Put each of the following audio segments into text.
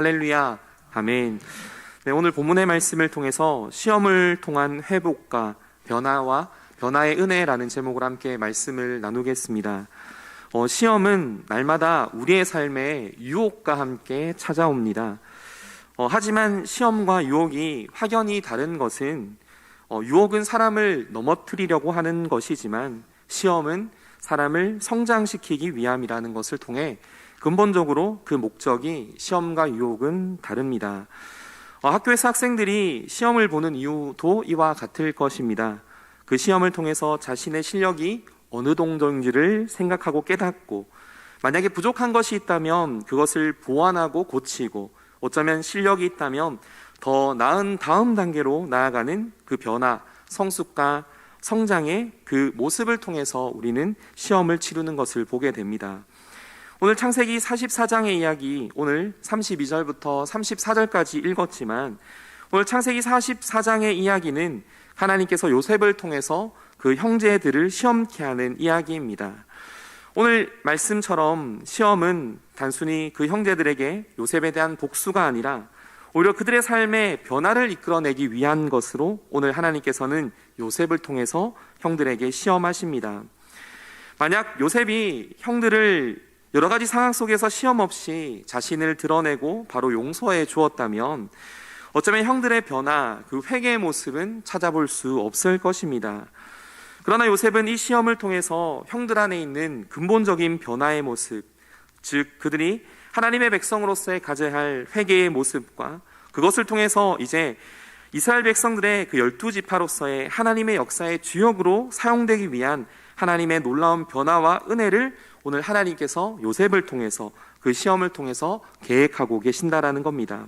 할렐루야. 아멘. 네, 오늘 본문의 말씀을 통해서 시험을 통한 회복과 변화와 변화의 은혜라는 제목으로 함께 말씀을 나누겠습니다. 어, 시험은 날마다 우리의 삶에 유혹과 함께 찾아옵니다. 어, 하지만 시험과 유혹이 확연히 다른 것은 어, 유혹은 사람을 넘어뜨리려고 하는 것이지만 시험은 사람을 성장시키기 위함이라는 것을 통해 근본적으로 그 목적이 시험과 유혹은 다릅니다. 어, 학교에서 학생들이 시험을 보는 이유도 이와 같을 것입니다. 그 시험을 통해서 자신의 실력이 어느 정도인지를 생각하고 깨닫고 만약에 부족한 것이 있다면 그것을 보완하고 고치고 어쩌면 실력이 있다면 더 나은 다음 단계로 나아가는 그 변화, 성숙과 성장의 그 모습을 통해서 우리는 시험을 치르는 것을 보게 됩니다. 오늘 창세기 44장의 이야기 오늘 32절부터 34절까지 읽었지만 오늘 창세기 44장의 이야기는 하나님께서 요셉을 통해서 그 형제들을 시험케 하는 이야기입니다. 오늘 말씀처럼 시험은 단순히 그 형제들에게 요셉에 대한 복수가 아니라 오히려 그들의 삶에 변화를 이끌어내기 위한 것으로 오늘 하나님께서는 요셉을 통해서 형들에게 시험하십니다. 만약 요셉이 형들을 여러 가지 상황 속에서 시험 없이 자신을 드러내고 바로 용서해 주었다면 어쩌면 형들의 변화, 그 회개의 모습은 찾아볼 수 없을 것입니다. 그러나 요셉은 이 시험을 통해서 형들 안에 있는 근본적인 변화의 모습, 즉 그들이 하나님의 백성으로서의 가져야 할 회개의 모습과 그것을 통해서 이제 이스라엘 백성들의 그 열두 지파로서의 하나님의 역사의 주역으로 사용되기 위한 하나님의 놀라운 변화와 은혜를 오늘 하나님께서 요셉을 통해서 그 시험을 통해서 계획하고 계신다라는 겁니다.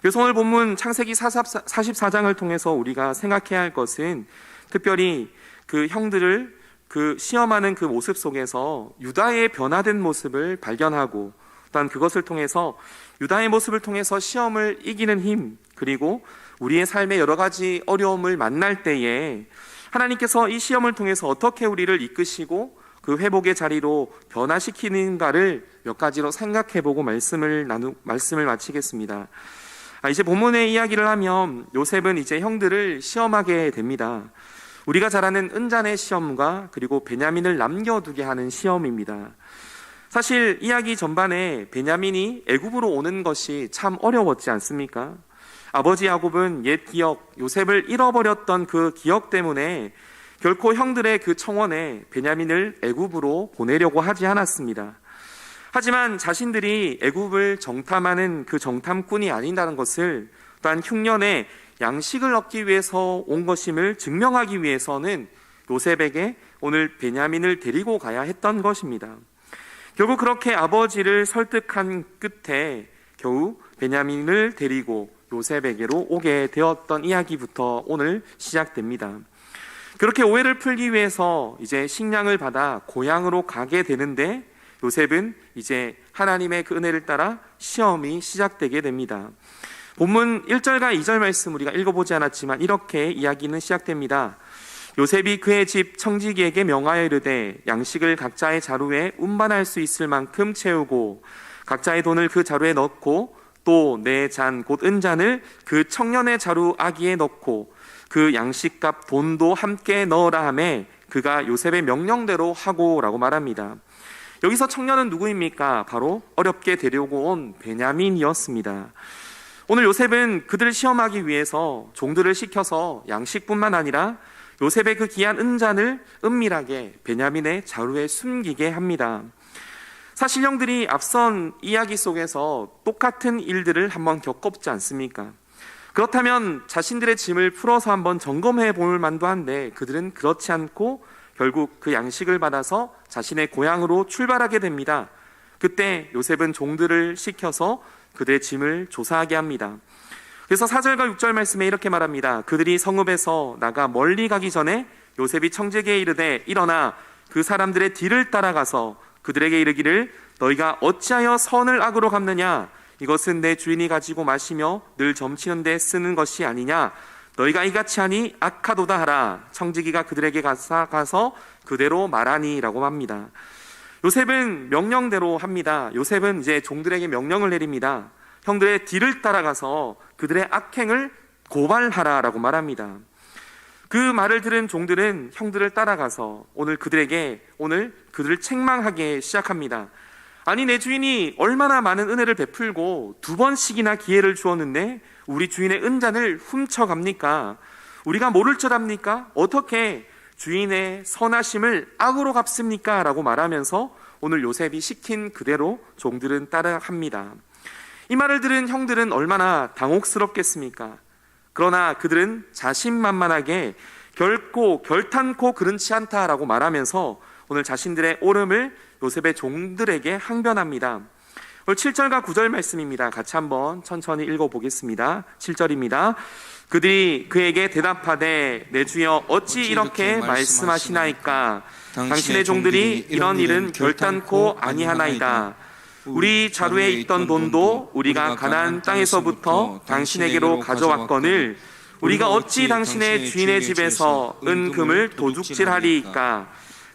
그래서 오늘 본문 창세기 44장을 통해서 우리가 생각해야 할 것은 특별히 그 형들을 그 시험하는 그 모습 속에서 유다의 변화된 모습을 발견하고 또한 그것을 통해서 유다의 모습을 통해서 시험을 이기는 힘 그리고 우리의 삶의 여러 가지 어려움을 만날 때에 하나님께서 이 시험을 통해서 어떻게 우리를 이끄시고 그 회복의 자리로 변화시키는가를 몇 가지로 생각해 보고 말씀을 나누, 말씀을 마치겠습니다. 아, 이제 본문의 이야기를 하면 요셉은 이제 형들을 시험하게 됩니다. 우리가 잘 아는 은잔의 시험과 그리고 베냐민을 남겨두게 하는 시험입니다. 사실 이야기 전반에 베냐민이 애굽으로 오는 것이 참 어려웠지 않습니까? 아버지 야곱은 옛 기억, 요셉을 잃어버렸던 그 기억 때문에 결코 형들의 그 청원에 베냐민을 애굽으로 보내려고 하지 않았습니다. 하지만 자신들이 애굽을 정탐하는 그 정탐꾼이 아닌다는 것을 또한 흉년에 양식을 얻기 위해서 온 것임을 증명하기 위해서는 요셉에게 오늘 베냐민을 데리고 가야 했던 것입니다. 결국 그렇게 아버지를 설득한 끝에 겨우 베냐민을 데리고 요셉에게로 오게 되었던 이야기부터 오늘 시작됩니다. 그렇게 오해를 풀기 위해서 이제 식량을 받아 고향으로 가게 되는데 요셉은 이제 하나님의 그 은혜를 따라 시험이 시작되게 됩니다. 본문 1절과 2절 말씀 우리가 읽어보지 않았지만 이렇게 이야기는 시작됩니다. 요셉이 그의 집 청지기에게 명하여 이르되 양식을 각자의 자루에 운반할 수 있을 만큼 채우고 각자의 돈을 그 자루에 넣고 또 내 잔 곧 은잔을 그 청년의 자루 아기에 넣고 그 양식값 돈도 함께 넣으라 하매 그가 요셉의 명령대로 하고라고 말합니다. 여기서 청년은 누구입니까? 바로 어렵게 데려오고 온 베냐민이었습니다. 오늘 요셉은 그들을 시험하기 위해서 종들을 시켜서 양식뿐만 아니라 요셉의 그 귀한 은잔을 은밀하게 베냐민의 자루에 숨기게 합니다. 사실 형들이 앞선 이야기 속에서 똑같은 일들을 한번 겪었지 않습니까? 그렇다면 자신들의 짐을 풀어서 한번 점검해 볼 만도 한데 그들은 그렇지 않고 결국 그 양식을 받아서 자신의 고향으로 출발하게 됩니다. 그때 요셉은 종들을 시켜서 그들의 짐을 조사하게 합니다. 그래서 4절과 6절 말씀에 이렇게 말합니다. 그들이 성읍에서 나가 멀리 가기 전에 요셉이 청재기에 이르되 일어나 그 사람들의 뒤를 따라가서 그들에게 이르기를 너희가 어찌하여 선을 악으로 갚느냐 이것은 내 주인이 가지고 마시며 늘 점치는데 쓰는 것이 아니냐 너희가 이같이 하니 악하도다 하라 청지기가 그들에게 가서, 가서 그대로 말하니라고 합니다. 요셉은 명령대로 합니다. 요셉은 이제 종들에게 명령을 내립니다. 형들의 뒤를 따라가서 그들의 악행을 고발하라라고 말합니다. 그 말을 들은 종들은 형들을 따라가서 오늘 그들에게 오늘 그들을 책망하게 시작합니다. 아니 내 주인이 얼마나 많은 은혜를 베풀고 두 번씩이나 기회를 주었는데 우리 주인의 은잔을 훔쳐갑니까? 우리가 모를 줄 압니까? 어떻게 주인의 선하심을 악으로 갚습니까? 라고 말하면서 오늘 요셉이 시킨 그대로 종들은 따라합니다. 이 말을 들은 형들은 얼마나 당혹스럽겠습니까? 그러나 그들은 자신만만하게 결코 결탄코 그렇지 않다라고 말하면서 오늘 자신들의 옳음을 요셉의 종들에게 항변합니다. 오늘 7절과 9절 말씀입니다. 같이 한번 천천히 읽어보겠습니다. 7절입니다. 그들이 그에게 대답하되 내 주여 어찌 이렇게 말씀하시나이까 당신의 종들이 이런 일은 결단코 아니하나이다. 우리 자루에 있던 돈도 우리가 가나안 땅에서부터 당신에게로 가져왔거늘 우리가 어찌 당신의 주인의 집에서 은금을 도둑질하리이까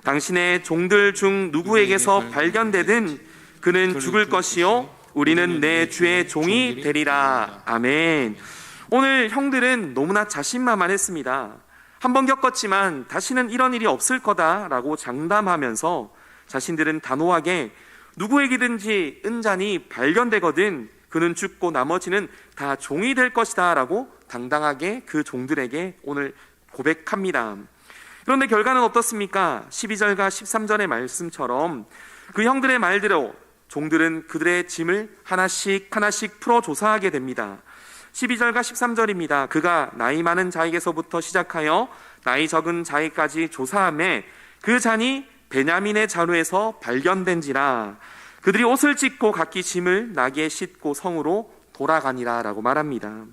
당신의 종들 중 누구에게서 발견되든 그는 죽을 것이요 우리는 내 주의 종이 되리라. 아멘. 오늘 형들은 너무나 자신만만했습니다. 한 번 겪었지만 다시는 이런 일이 없을 거다라고 장담하면서 자신들은 단호하게 누구에게든지 은잔이 발견되거든 그는 죽고 나머지는 다 종이 될 것이다 라고 당당하게 그 종들에게 오늘 고백합니다. 그런데 결과는 어떻습니까? 12절과 13절의 말씀처럼 그 형들의 말대로 종들은 그들의 짐을 하나씩 하나씩 풀어 조사하게 됩니다. 12절과 13절입니다. 그가 나이 많은 자에게서부터 시작하여 나이 적은 자에까지 조사함에 그 잔이 베냐민의 자루에서 발견된지라 그들이 옷을 찢고 각기 짐을 나귀에 싣고 성으로 돌아가니라라고 말합니다.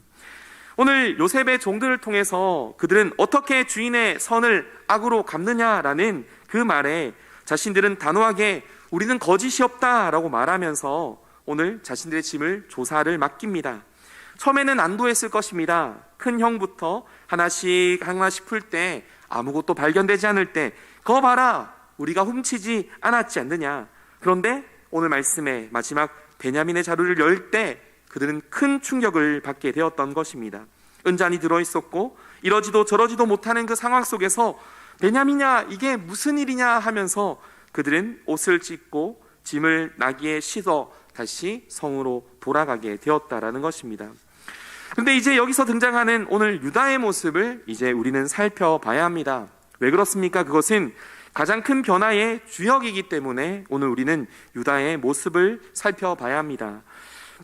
오늘 요셉의 종들을 통해서 그들은 어떻게 주인의 선을 악으로 갚느냐라는 그 말에 자신들은 단호하게 우리는 거짓이 없다라고 말하면서 오늘 자신들의 짐을 조사를 맡깁니다. 처음에는 안도했을 것입니다. 큰 형부터 하나씩 하나씩 풀 때 아무것도 발견되지 않을 때, 거 봐라! 우리가 훔치지 않았지 않느냐. 그런데 오늘 말씀의 마지막 베냐민의 자루를 열 때 그들은 큰 충격을 받게 되었던 것입니다. 은잔이 들어 있었고 이러지도 저러지도 못하는 그 상황 속에서 베냐민이냐 이게 무슨 일이냐 하면서 그들은 옷을 찢고 짐을 나귀에 싣어 다시 성으로 돌아가게 되었다라는 것입니다. 근데 이제 여기서 등장하는 오늘 유다의 모습을 이제 우리는 살펴봐야 합니다. 왜 그렇습니까? 그것은 가장 큰 변화의 주역이기 때문에 오늘 우리는 유다의 모습을 살펴봐야 합니다.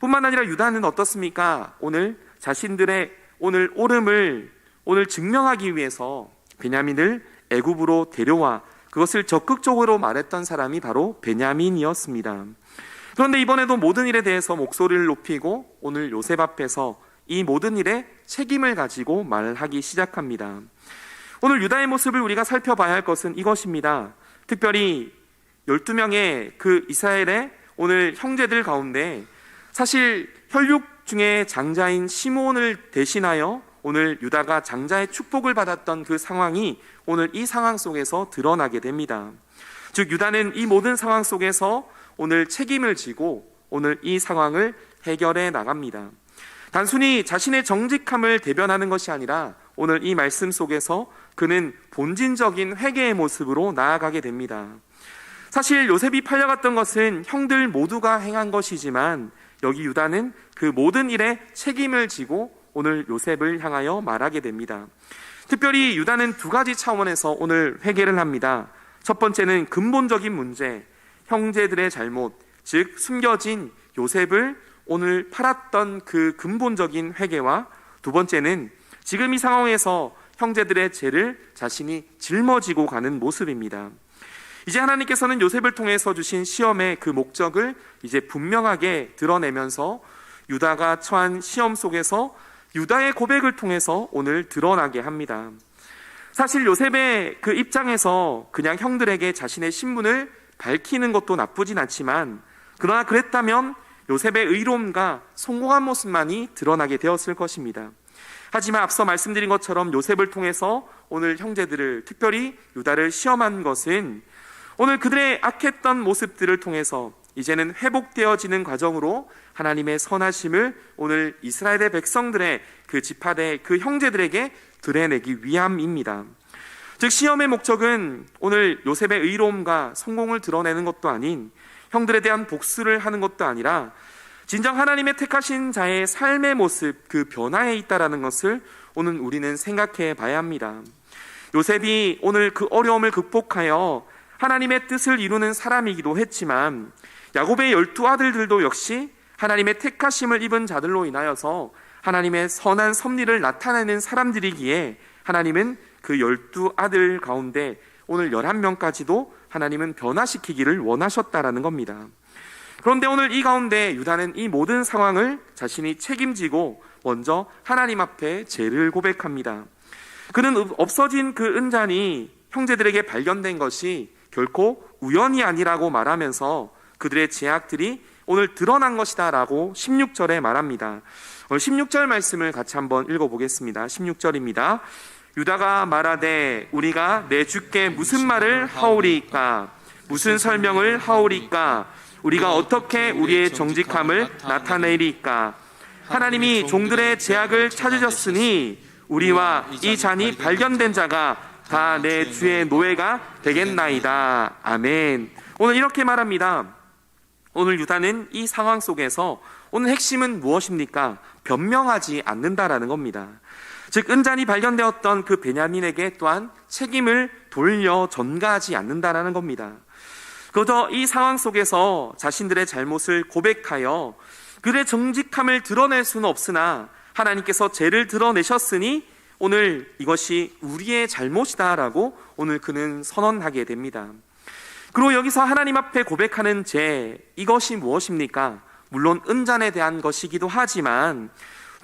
뿐만 아니라 유다는 어떻습니까? 오늘 자신들의 오늘 옳음을 오늘 증명하기 위해서 베냐민을 애굽으로 데려와 그것을 적극적으로 말했던 사람이 바로 베냐민이었습니다. 그런데 이번에도 모든 일에 대해서 목소리를 높이고 오늘 요셉 앞에서 이 모든 일에 책임을 가지고 말하기 시작합니다. 오늘 유다의 모습을 우리가 살펴봐야 할 것은 이것입니다. 특별히 12명의 그 이스라엘의 오늘 형제들 가운데 사실 혈육 중에 장자인 시몬을 대신하여 오늘 유다가 장자의 축복을 받았던 그 상황이 오늘 이 상황 속에서 드러나게 됩니다. 즉 유다는 이 모든 상황 속에서 오늘 책임을 지고 오늘 이 상황을 해결해 나갑니다. 단순히 자신의 정직함을 대변하는 것이 아니라 오늘 이 말씀 속에서 그는 본진적인 회개의 모습으로 나아가게 됩니다. 사실 요셉이 팔려갔던 것은 형들 모두가 행한 것이지만 여기 유다는 그 모든 일에 책임을 지고 오늘 요셉을 향하여 말하게 됩니다. 특별히 유다는 두 가지 차원에서 오늘 회개를 합니다. 첫 번째는 근본적인 문제, 형제들의 잘못, 즉 숨겨진 요셉을 오늘 팔았던 그 근본적인 회개와 두 번째는 지금 이 상황에서 형제들의 죄를 자신이 짊어지고 가는 모습입니다. 이제 하나님께서는 요셉을 통해서 주신 시험의 그 목적을 이제 분명하게 드러내면서 유다가 처한 시험 속에서 유다의 고백을 통해서 오늘 드러나게 합니다. 사실 요셉의 그 입장에서 그냥 형들에게 자신의 신분을 밝히는 것도 나쁘진 않지만 그러나 그랬다면 요셉의 의로움과 성공한 모습만이 드러나게 되었을 것입니다. 하지만 앞서 말씀드린 것처럼 요셉을 통해서 오늘 형제들을 특별히 유다를 시험한 것은 오늘 그들의 악했던 모습들을 통해서 이제는 회복되어지는 과정으로 하나님의 선하심을 오늘 이스라엘의 백성들의 그 지파대 그 형제들에게 드러내기 위함입니다. 즉 시험의 목적은 오늘 요셉의 의로움과 성공을 드러내는 것도 아닌 형들에 대한 복수를 하는 것도 아니라 진정 하나님의 택하신 자의 삶의 모습 그 변화에 있다라는 것을 오늘 우리는 생각해 봐야 합니다. 요셉이 오늘 그 어려움을 극복하여 하나님의 뜻을 이루는 사람이기도 했지만 야곱의 열두 아들들도 역시 하나님의 택하심을 입은 자들로 인하여서 하나님의 선한 섭리를 나타내는 사람들이기에 하나님은 그 열두 아들 가운데 오늘 열한 명까지도 하나님은 변화시키기를 원하셨다라는 겁니다. 그런데 오늘 이 가운데 유다는 이 모든 상황을 자신이 책임지고 먼저 하나님 앞에 죄를 고백합니다. 그는 없어진 그 은잔이 형제들에게 발견된 것이 결코 우연이 아니라고 말하면서 그들의 제약들이 오늘 드러난 것이다라고 16절에 말합니다. 오늘 16절 말씀을 같이 한번 읽어보겠습니다. 16절입니다. 유다가 말하되 우리가 내 주께 무슨 말을 하오리까 무슨 설명을 하오리까 우리가 어떻게 우리의 정직함을 나타내리까 하나님이 종들의 제약을 찾으셨으니 우리와 이 잔이 발견된 자가 다 내 주의 노예가 되겠나이다. 아멘. 오늘 이렇게 말합니다. 오늘 유다는 이 상황 속에서 오늘 핵심은 무엇입니까? 변명하지 않는다라는 겁니다. 즉 은잔이 발견되었던 그 베냐민에게 또한 책임을 돌려 전가하지 않는다라는 겁니다. 그저 이 상황 속에서 자신들의 잘못을 고백하여 그들의 정직함을 드러낼 수는 없으나 하나님께서 죄를 드러내셨으니 오늘 이것이 우리의 잘못이다라고 오늘 그는 선언하게 됩니다. 그리고 여기서 하나님 앞에 고백하는 죄, 이것이 무엇입니까? 물론 은잔에 대한 것이기도 하지만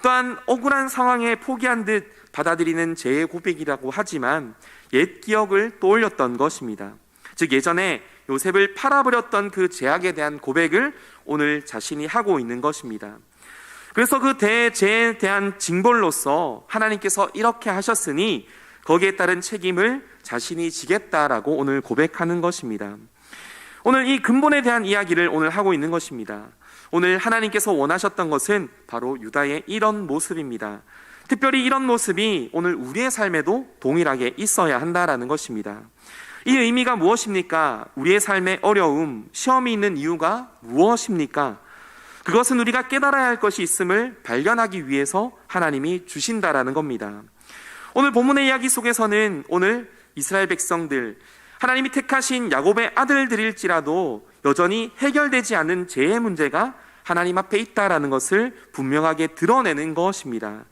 또한 억울한 상황에 포기한 듯 받아들이는 죄의 고백이라고 하지만 옛 기억을 떠올렸던 것입니다. 즉 예전에 요셉을 팔아버렸던 그 제약에 대한 고백을 오늘 자신이 하고 있는 것입니다. 그래서 그 대죄에 대한 징벌로서 하나님께서 이렇게 하셨으니 거기에 따른 책임을 자신이 지겠다라고 오늘 고백하는 것입니다. 오늘 이 근본에 대한 이야기를 오늘 하고 있는 것입니다. 오늘 하나님께서 원하셨던 것은 바로 유다의 이런 모습입니다. 특별히 이런 모습이 오늘 우리의 삶에도 동일하게 있어야 한다라는 것입니다. 이 의미가 무엇입니까? 우리의 삶의 어려움, 시험이 있는 이유가 무엇입니까? 그것은 우리가 깨달아야 할 것이 있음을 발견하기 위해서 하나님이 주신다라는 겁니다. 오늘 본문의 이야기 속에서는 오늘 이스라엘 백성들, 하나님이 택하신 야곱의 아들들일지라도 여전히 해결되지 않은 죄의 문제가 하나님 앞에 있다라는 것을 분명하게 드러내는 것입니다.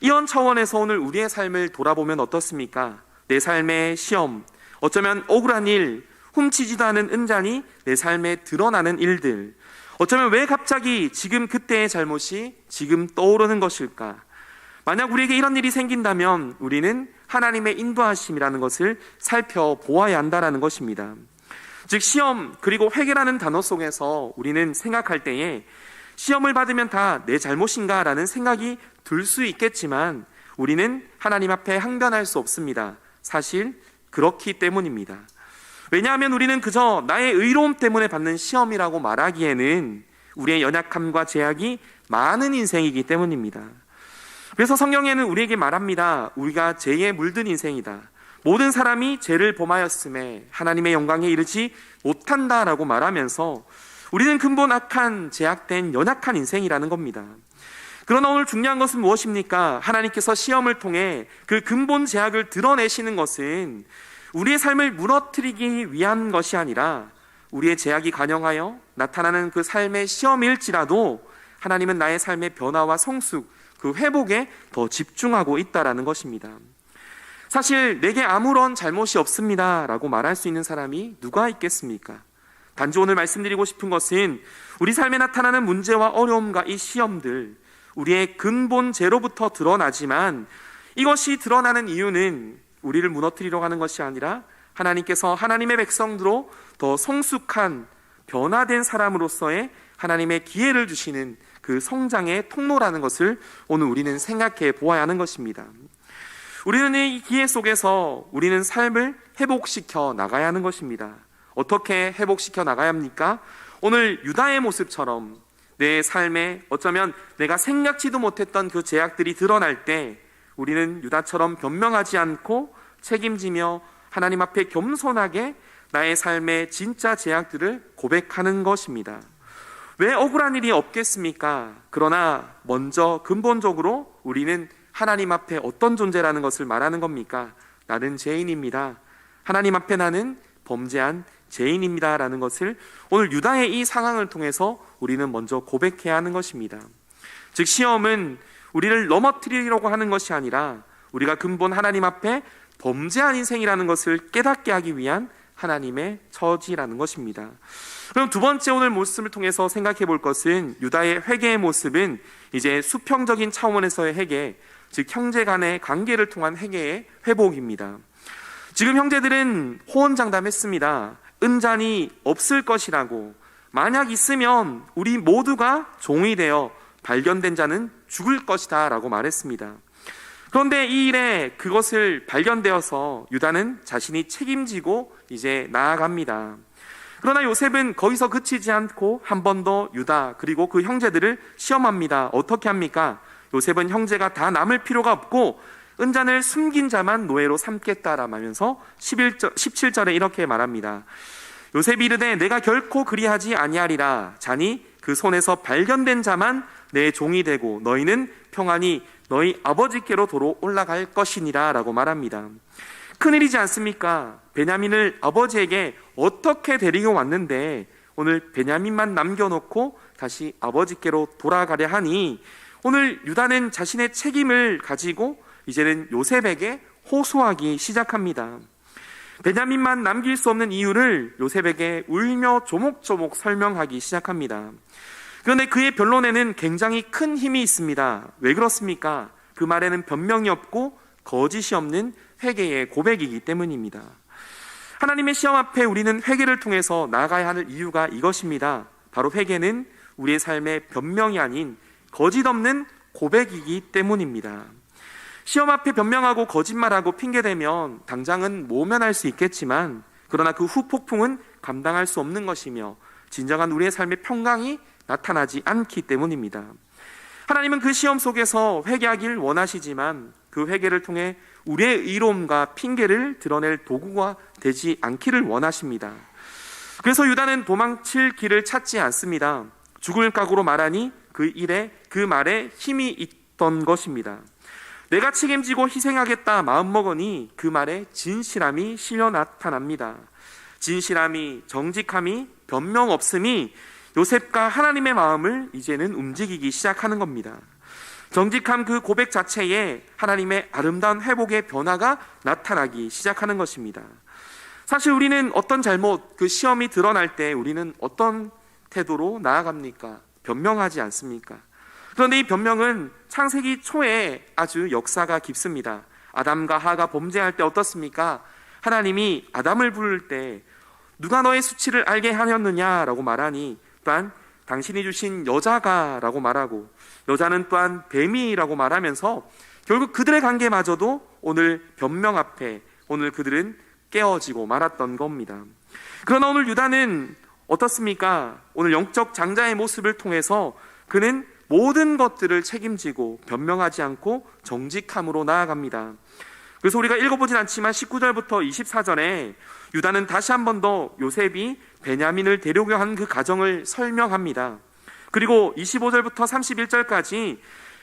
이런 차원에서 오늘 우리의 삶을 돌아보면 어떻습니까? 내 삶의 시험, 어쩌면 억울한 일, 훔치지도 않은 은잔이 내 삶에 드러나는 일들, 어쩌면 왜 갑자기 지금 그때의 잘못이 지금 떠오르는 것일까? 만약 우리에게 이런 일이 생긴다면 우리는 하나님의 인도하심이라는 것을 살펴보아야 한다라는 것입니다. 즉 시험 그리고 회개라는 단어 속에서 우리는 생각할 때에 시험을 받으면 다 내 잘못인가라는 생각이 들 수 있겠지만 우리는 하나님 앞에 항변할 수 없습니다. 사실 그렇기 때문입니다. 왜냐하면 우리는 그저 나의 의로움 때문에 받는 시험이라고 말하기에는 우리의 연약함과 제약이 많은 인생이기 때문입니다. 그래서 성경에는 우리에게 말합니다. 우리가 죄에 물든 인생이다. 모든 사람이 죄를 범하였음에 하나님의 영광에 이르지 못한다라고 말하면서 우리는 근본 악한 제약된 연약한 인생이라는 겁니다. 그러나 오늘 중요한 것은 무엇입니까? 하나님께서 시험을 통해 그 근본 제약을 드러내시는 것은 우리의 삶을 무너뜨리기 위한 것이 아니라 우리의 제약이 간영하여 나타나는 그 삶의 시험일지라도 하나님은 나의 삶의 변화와 성숙, 그 회복에 더 집중하고 있다라는 것입니다. 사실 내게 아무런 잘못이 없습니다라고 말할 수 있는 사람이 누가 있겠습니까? 단지 오늘 말씀드리고 싶은 것은 우리 삶에 나타나는 문제와 어려움과 이 시험들, 우리의 근본 죄로부터 드러나지만 이것이 드러나는 이유는 우리를 무너뜨리려 하는 것이 아니라 하나님께서 하나님의 백성들로 더 성숙한 변화된 사람으로서의 하나님의 기회를 주시는 그 성장의 통로라는 것을 오늘 우리는 생각해 보아야 하는 것입니다. 우리는 이 기회 속에서 우리는 삶을 회복시켜 나가야 하는 것입니다. 어떻게 회복시켜 나가야 합니까? 오늘 유다의 모습처럼 내 삶에 어쩌면 내가 생각지도 못했던 그 제약들이 드러날 때 우리는 유다처럼 변명하지 않고 책임지며 하나님 앞에 겸손하게 나의 삶의 진짜 제약들을 고백하는 것입니다. 왜 억울한 일이 없겠습니까? 그러나 먼저 근본적으로 우리는 하나님 앞에 어떤 존재라는 것을 말하는 겁니까? 나는 죄인입니다. 하나님 앞에 나는 범죄한 죄인입니다라는 것을 오늘 유다의 이 상황을 통해서 우리는 먼저 고백해야 하는 것입니다. 즉 시험은 우리를 넘어뜨리려고 하는 것이 아니라 우리가 근본 하나님 앞에 범죄한 인생이라는 것을 깨닫게 하기 위한 하나님의 처지라는 것입니다. 그럼 두 번째 오늘 모습을 통해서 생각해 볼 것은 유다의 회개의 모습은 이제 수평적인 차원에서의 회개, 즉 형제 간의 관계를 통한 회개의 회복입니다. 지금 형제들은 호언장담했습니다. 은잔이 없을 것이라고 만약 있으면 우리 모두가 종이 되어 발견된 자는 죽을 것이다 라고 말했습니다. 그런데 이 일에 그것을 발견되어서 유다는 자신이 책임지고 이제 나아갑니다. 그러나 요셉은 거기서 그치지 않고 한 번 더 유다 그리고 그 형제들을 시험합니다. 어떻게 합니까? 요셉은 형제가 다 남을 필요가 없고 은잔을 숨긴 자만 노예로 삼겠다라면서 11절, 17절에 이렇게 말합니다. 요셉이 이르되 내가 결코 그리하지 아니하리라 자니 그 손에서 발견된 자만 내 종이 되고 너희는 평안히 너희 아버지께로 도로 올라갈 것이니라 라고 말합니다. 큰일이지 않습니까? 베냐민을 아버지에게 어떻게 데리고 왔는데 오늘 베냐민만 남겨놓고 다시 아버지께로 돌아가려 하니 오늘 유다는 자신의 책임을 가지고 이제는 요셉에게 호소하기 시작합니다. 베냐민만 남길 수 없는 이유를 요셉에게 울며 조목조목 설명하기 시작합니다. 그런데 그의 변론에는 굉장히 큰 힘이 있습니다. 왜 그렇습니까? 그 말에는 변명이 없고 거짓이 없는 회개의 고백이기 때문입니다. 하나님의 시험 앞에 우리는 회개를 통해서 나아가야 하는 이유가 이것입니다. 바로 회개는 우리의 삶의 변명이 아닌 거짓 없는 고백이기 때문입니다. 시험 앞에 변명하고 거짓말하고 핑계대면 당장은 모면할 수 있겠지만 그러나 그 후폭풍은 감당할 수 없는 것이며 진정한 우리의 삶의 평강이 나타나지 않기 때문입니다. 하나님은 그 시험 속에서 회개하길 원하시지만 그 회개를 통해 우리의 의로움과 핑계를 드러낼 도구가 되지 않기를 원하십니다. 그래서 유다는 도망칠 길을 찾지 않습니다. 죽을 각오로 말하니 그 일에 그 말에 힘이 있던 것입니다. 내가 책임지고 희생하겠다 마음먹으니 그 말에 진실함이 실려 나타납니다. 진실함이 정직함이 변명 없음이 요셉과 하나님의 마음을 이제는 움직이기 시작하는 겁니다. 정직함 그 고백 자체에 하나님의 아름다운 회복의 변화가 나타나기 시작하는 것입니다. 사실 우리는 어떤 잘못, 그 시험이 드러날 때 우리는 어떤 태도로 나아갑니까? 변명하지 않습니까? 그런데 이 변명은 창세기 초에 아주 역사가 깊습니다. 아담과 하가 범죄할 때 어떻습니까? 하나님이 아담을 부를 때 누가 너의 수치를 알게 하였느냐라고 말하니 또한 당신이 주신 여자가라고 말하고 여자는 또한 뱀이라고 말하면서 결국 그들의 관계마저도 오늘 변명 앞에 오늘 그들은 깨어지고 말았던 겁니다. 그러나 오늘 유다는 어떻습니까? 오늘 영적 장자의 모습을 통해서 그는 모든 것들을 책임지고 변명하지 않고 정직함으로 나아갑니다. 그래서 우리가 읽어보진 않지만 19절부터 24절에 유다는 다시 한 번 더 요셉이 베냐민을 데려오려 한그 가정을 설명합니다. 그리고 25절부터 31절까지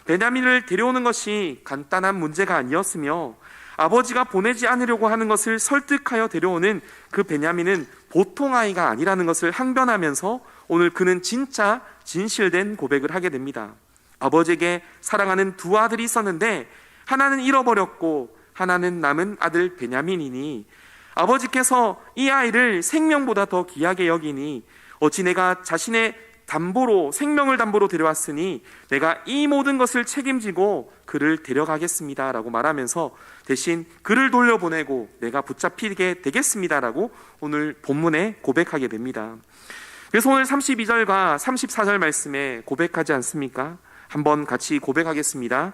베냐민을 데려오는 것이 간단한 문제가 아니었으며 아버지가 보내지 않으려고 하는 것을 설득하여 데려오는 그 베냐민은 보통 아이가 아니라는 것을 항변하면서 오늘 그는 진짜 진실된 고백을 하게 됩니다. 아버지에게 사랑하는 두 아들이 있었는데 하나는 잃어버렸고 하나는 남은 아들 베냐민이니 아버지께서 이 아이를 생명보다 더 귀하게 여기니 어찌 내가 자신의 담보로 생명을 담보로 데려왔으니 내가 이 모든 것을 책임지고 그를 데려가겠습니다라고 말하면서 대신 그를 돌려보내고 내가 붙잡히게 되겠습니다라고 오늘 본문에 고백하게 됩니다. 그래서 오늘 32절과 34절 말씀에 고백하지 않습니까? 한번 같이 고백하겠습니다.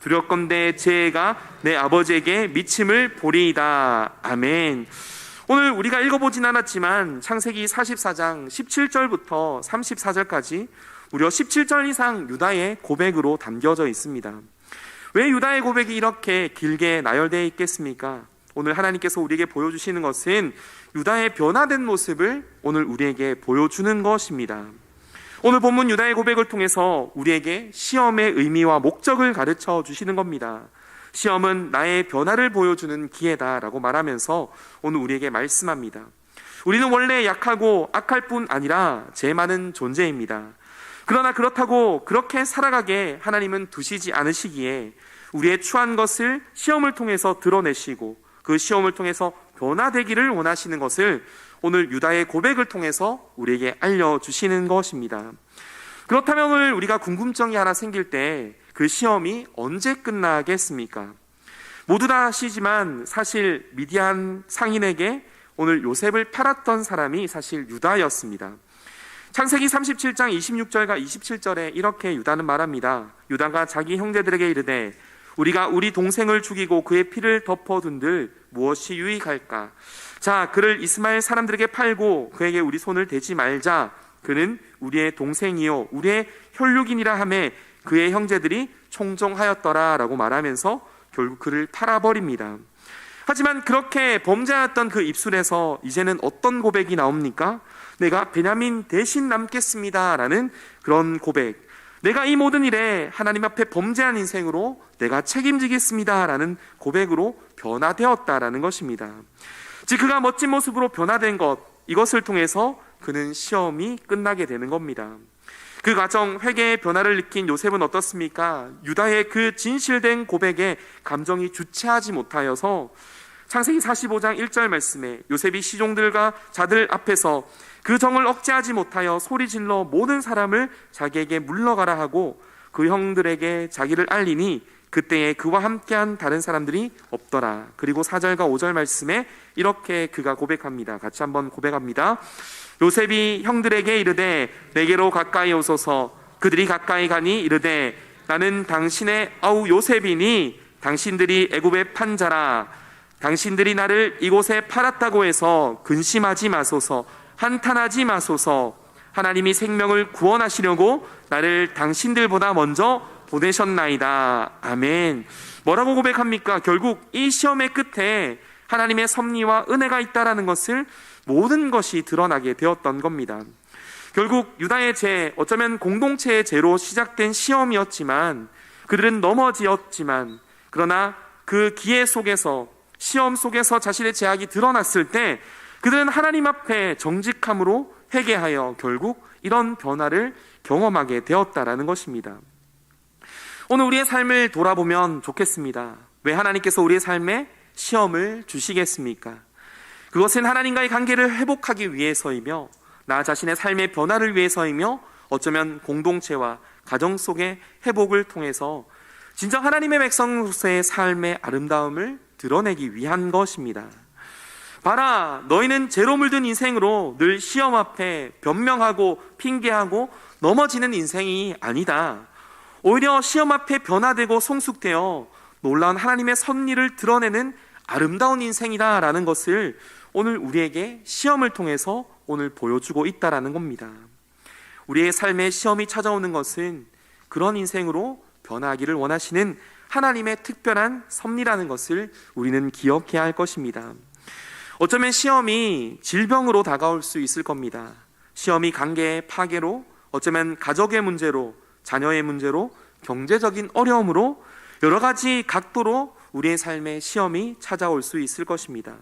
두렵건대 제 애가 내 아버지에게 미침을 보리이다 아멘 오늘 우리가 읽어보진 않았지만 창세기 44장 17절부터 34절까지 무려 17절 이상 유다의 고백으로 담겨져 있습니다. 왜 유다의 고백이 이렇게 길게 나열되어 있겠습니까? 오늘 하나님께서 우리에게 보여주시는 것은 유다의 변화된 모습을 오늘 우리에게 보여주는 것입니다. 오늘 본문 유다의 고백을 통해서 우리에게 시험의 의미와 목적을 가르쳐 주시는 겁니다. 시험은 나의 변화를 보여주는 기회다라고 말하면서 오늘 우리에게 말씀합니다. 우리는 원래 약하고 악할 뿐 아니라 죄 많은 존재입니다. 그러나 그렇다고 그렇게 살아가게 하나님은 두시지 않으시기에 우리의 추한 것을 시험을 통해서 드러내시고 그 시험을 통해서 변화되기를 원하시는 것을 오늘 유다의 고백을 통해서 우리에게 알려주시는 것입니다. 그렇다면 오늘 우리가 궁금증이 하나 생길 때 그 시험이 언제 끝나겠습니까? 모두 다 아시지만 사실 미디안 상인에게 오늘 요셉을 팔았던 사람이 사실 유다였습니다. 창세기 37장 26절과 27절에 이렇게 유다는 말합니다. 유다가 자기 형제들에게 이르되 우리가 우리 동생을 죽이고 그의 피를 덮어둔들 무엇이 유익할까? 자, 그를 이스마엘 사람들에게 팔고 그에게 우리 손을 대지 말자. 그는 우리의 동생이요 우리의 혈육인이라 하매 그의 형제들이 총종하였더라라고 말하면서 결국 그를 팔아버립니다. 하지만 그렇게 범죄하였던 그 입술에서 이제는 어떤 고백이 나옵니까? 내가 베냐민 대신 남겠습니다라는 그런 고백. 내가 이 모든 일에 하나님 앞에 범죄한 인생으로 내가 책임지겠습니다라는 고백으로 변화되었다라는 것입니다. 즉 그가 멋진 모습으로 변화된 것 이것을 통해서 그는 시험이 끝나게 되는 겁니다. 그 과정 회개의 변화를 느낀 요셉은 어떻습니까? 유다의 그 진실된 고백에 감정이 주체하지 못하여서 창세기 45장 1절 말씀에 요셉이 시종들과 자들 앞에서 그 정을 억제하지 못하여 소리 질러 모든 사람을 자기에게 물러가라 하고 그 형들에게 자기를 알리니 그때에 그와 함께한 다른 사람들이 없더라. 그리고 4절과 5절 말씀에 이렇게 그가 고백합니다. 같이 한번 고백합니다. 요셉이 형들에게 이르되 내게로 가까이 오소서 그들이 가까이 가니 이르되 나는 당신의 아우 요셉이니 당신들이 애굽의 판자라 당신들이 나를 이곳에 팔았다고 해서 근심하지 마소서 한탄하지 마소서 하나님이 생명을 구원하시려고 나를 당신들보다 먼저 보내셨나이다. 아멘. 뭐라고 고백합니까? 결국 이 시험의 끝에 하나님의 섭리와 은혜가 있다라는 것을 모든 것이 드러나게 되었던 겁니다. 결국 유다의 죄, 어쩌면 공동체의 죄로 시작된 시험이었지만 그들은 넘어지었지만 그러나 그 기회 속에서 시험 속에서 자신의 죄악이 드러났을 때 그들은 하나님 앞에 정직함으로 회개하여 결국 이런 변화를 경험하게 되었다라는 것입니다. 오늘 우리의 삶을 돌아보면 좋겠습니다. 왜 하나님께서 우리의 삶에 시험을 주시겠습니까? 그것은 하나님과의 관계를 회복하기 위해서이며 나 자신의 삶의 변화를 위해서이며 어쩌면 공동체와 가정 속의 회복을 통해서 진정 하나님의 백성으로서의 삶의 아름다움을 드러내기 위한 것입니다. 봐라, 너희는 죄로 물든 인생으로 늘 시험 앞에 변명하고 핑계하고 넘어지는 인생이 아니다. 오히려 시험 앞에 변화되고 성숙되어 놀라운 하나님의 섭리를 드러내는 아름다운 인생이다라는 것을 오늘 우리에게 시험을 통해서 오늘 보여주고 있다라는 겁니다. 우리의 삶에 시험이 찾아오는 것은 그런 인생으로 변화하기를 원하시는 하나님의 특별한 섭리라는 것을 우리는 기억해야 할 것입니다. 어쩌면 시험이 질병으로 다가올 수 있을 겁니다. 시험이 관계의 파괴로, 어쩌면 가족의 문제로, 자녀의 문제로, 경제적인 어려움으로 여러 가지 각도로 우리의 삶에 시험이 찾아올 수 있을 것입니다.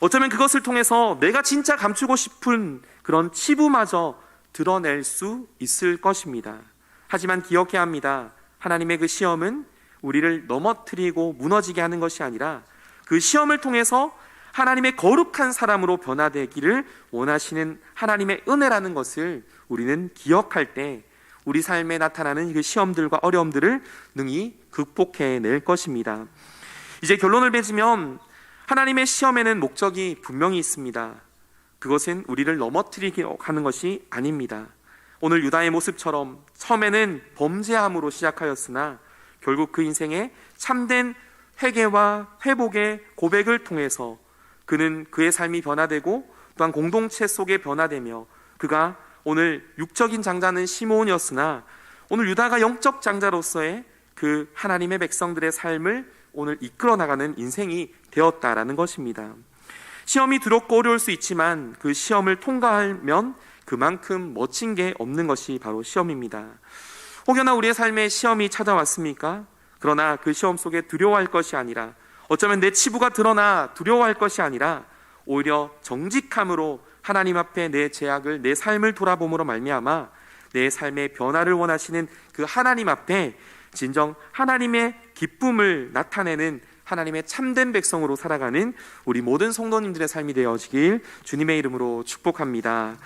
어쩌면 그것을 통해서 내가 진짜 감추고 싶은 그런 치부마저 드러낼 수 있을 것입니다. 하지만 기억해야 합니다. 하나님의 그 시험은 우리를 넘어뜨리고 무너지게 하는 것이 아니라 그 시험을 통해서 하나님의 거룩한 사람으로 변화되기를 원하시는 하나님의 은혜라는 것을 우리는 기억할 때 우리 삶에 나타나는 그 시험들과 어려움들을 능히 극복해낼 것입니다. 이제 결론을 맺으면 하나님의 시험에는 목적이 분명히 있습니다. 그것은 우리를 넘어뜨리게 하는 것이 아닙니다. 오늘 유다의 모습처럼 처음에는 범죄함으로 시작하였으나 결국 그 인생에 참된 회개와 회복의 고백을 통해서 그는 그의 삶이 변화되고 또한 공동체 속에 변화되며 그가 오늘 육적인 장자는 시몬이었으나 오늘 유다가 영적 장자로서의 그 하나님의 백성들의 삶을 오늘 이끌어 나가는 인생이 되었다라는 것입니다. 시험이 두렵고 어려울 수 있지만 그 시험을 통과하면 그만큼 멋진 게 없는 것이 바로 시험입니다. 혹여나 우리의 삶에 시험이 찾아왔습니까? 그러나 그 시험 속에 두려워할 것이 아니라 어쩌면 내 치부가 드러나 두려워할 것이 아니라 오히려 정직함으로 하나님 앞에 내 죄악을 내 삶을 돌아봄으로 말미암아 내 삶의 변화를 원하시는 그 하나님 앞에 진정 하나님의 기쁨을 나타내는 하나님의 참된 백성으로 살아가는 우리 모든 성도님들의 삶이 되어지길 주님의 이름으로 축복합니다.